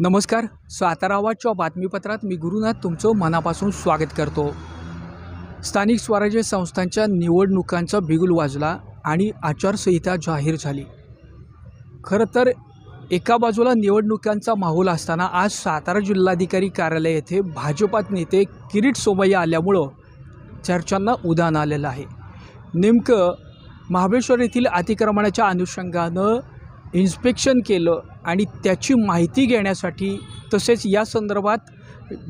नमस्कार सातारावाच्या बातमीपत्रात मी गुरुनाथ तुमचं मनापासून स्वागत करतो. स्थानिक स्वराज्य संस्थांच्या निवडणुकांचा बिगुल वाजला आणि आचारसंहिता जाहीर झाली. खरं तर एका बाजूला निवडणुकांचा माहोल असताना आज सातारा जिल्हाधिकारी कार्यालय येथे भाजपात नेते किरीट सोमय्या आल्यामुळं चर्चांना उधाण आलेलं आहे. नेमकं महाबळेश्वर येथील अतिक्रमणाच्या अनुषंगानं इन्स्पेक्शन केलं आणि त्याची माहिती घेण्यासाठी तसेच या संदर्भात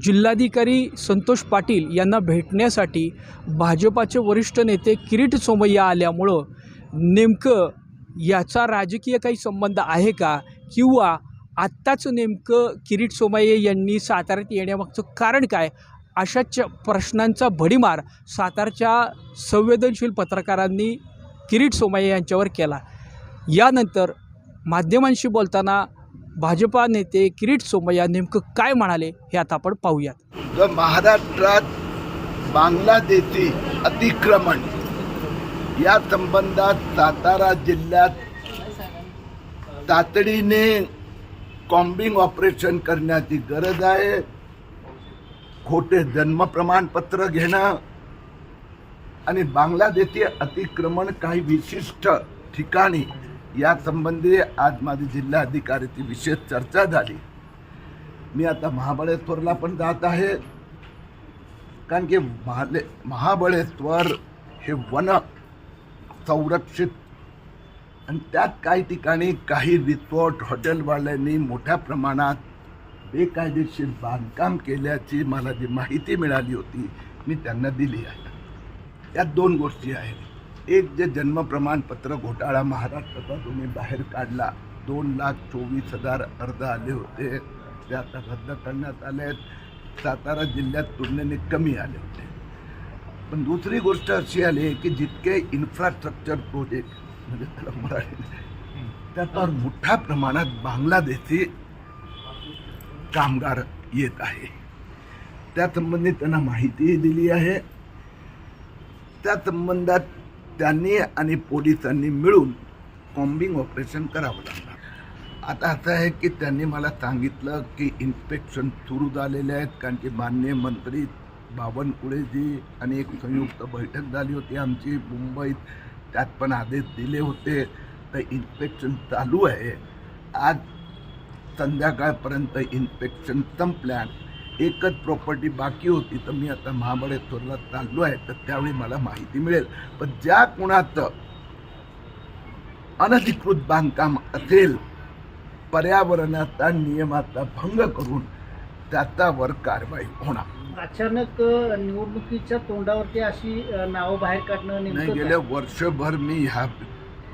जिल्हाधिकारी संतोष पाटील यांना भेटण्यासाठी भाजपाचे वरिष्ठ नेते किरीट सोमय्या आल्यामुळं नेमकं याचा राजकीय काही संबंध आहे का? किंवा आत्ताच नेमकं किरीट सोमय्ये यांनी साताऱ्यात येण्यामागचं कारण काय? अशाच प्रश्नांचा भडीमार सातारच्या संवेदनशील पत्रकारांनी किरीट सोमय्या यांच्यावर केला. यानंतर माध्यमांशी बोलताना भाजपा नेते किरीट सोमय्या नेमकं काय म्हणाले हे आता आपण पाहूयात. तर महाराष्ट्रात बांगलादेशी अतिक्रमण या संबंधात सातारा जिल्ह्यात तातडीने कॉम्बिंग ऑपरेशन करण्याची गरज आहे. खोटे जन्म प्रमाणपत्र घेणं आणि बांगलादेशी अतिक्रमण काही विशिष्ट ठिकाणी यासंबंधी आज माझी जिल्हाधिकारीची विशेष चर्चा झाली. मी आता महाबळेश्वरला पण जात आहे. कारण की महाले महाबळेश्वर हे वन संरक्षित आणि त्यात काही ठिकाणी काही रिसॉर्ट हॉटेलवाल्यांनी मोठ्या प्रमाणात बेकायदेशीर बांधकाम केल्याची मला जी माहिती मिळाली होती मी त्यांना दिली आहे. त्यात दोन गोष्टी आहेत. एक जे जन्म प्रमाणपत्र घोटाळा महाराष्ट्राचा तुम्ही बाहेर काढला. दोन लाख चोवीस हजार अर्ज आले होते. ते आता रद्द करण्यात आले आहेत. सातारा जिल्ह्यात तुलनेने कमी आले होते. पण दुसरी गोष्ट अशी आली की जितके इन्फ्रास्ट्रक्चर प्रोजेक्ट म्हणजे त्याला मराठी त्याच्यावर मोठ्या प्रमाणात बांगलादेशी कामगार येत आहे. त्या संबंधी त्यांना माहितीही दिली आहे. त्या संबंधात त्यांनी आणि पोलिसांनी मिळून कॉम्बिंग ऑपरेशन करावं लागणार. आता असं आहे की त्यांनी मला सांगितलं की इन्स्पेक्शन सुरू झालेले आहेत. कारण की माननीय मंत्री बावनकुळेजी आणि एक संयुक्त बैठक झाली होती आमची मुंबईत. त्यात पण आदेश दिले होते. तर इन्स्पेक्शन चालू आहे. आज संध्याकाळपर्यंत इन्स्पेक्शन संपल्या एकच प्रॉपर्टी बाकी होती तर मी आता महाबळेश्वरला चाललो आहे तर त्यावेळी मला माहिती मिळेल. पण ज्या कुणाचं अनधिकृत बांधकाम असेल पर्यावरणाचा नियमाचा भंग करून त्याच्यावर कारवाई होणार. अचानक निवडणुकीच्या तोंडावरती अशी नावं बाहेर काढणं नाही गेल्या? वर्षभर मी ह्या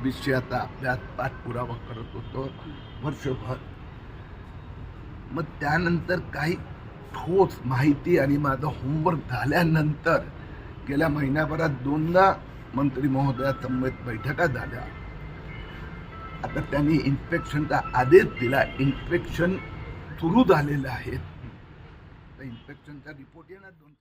विषयाचा अभ्यास पाठपुरावा करत होतो. वर्षभर. मग त्यानंतर काही ठोस माहिती आणि माझं होमवर्क झाल्यानंतर गेल्या महिन्याभरात दोनदा मंत्री महोदयासमवेत बैठका झाल्या. आता त्यांनी इन्स्पेक्शनचा आदेश दिला. इन्स्पेक्शन सुरू झालेलं आहे. तर इन्स्पेक्शनचा रिपोर्ट येणार दोन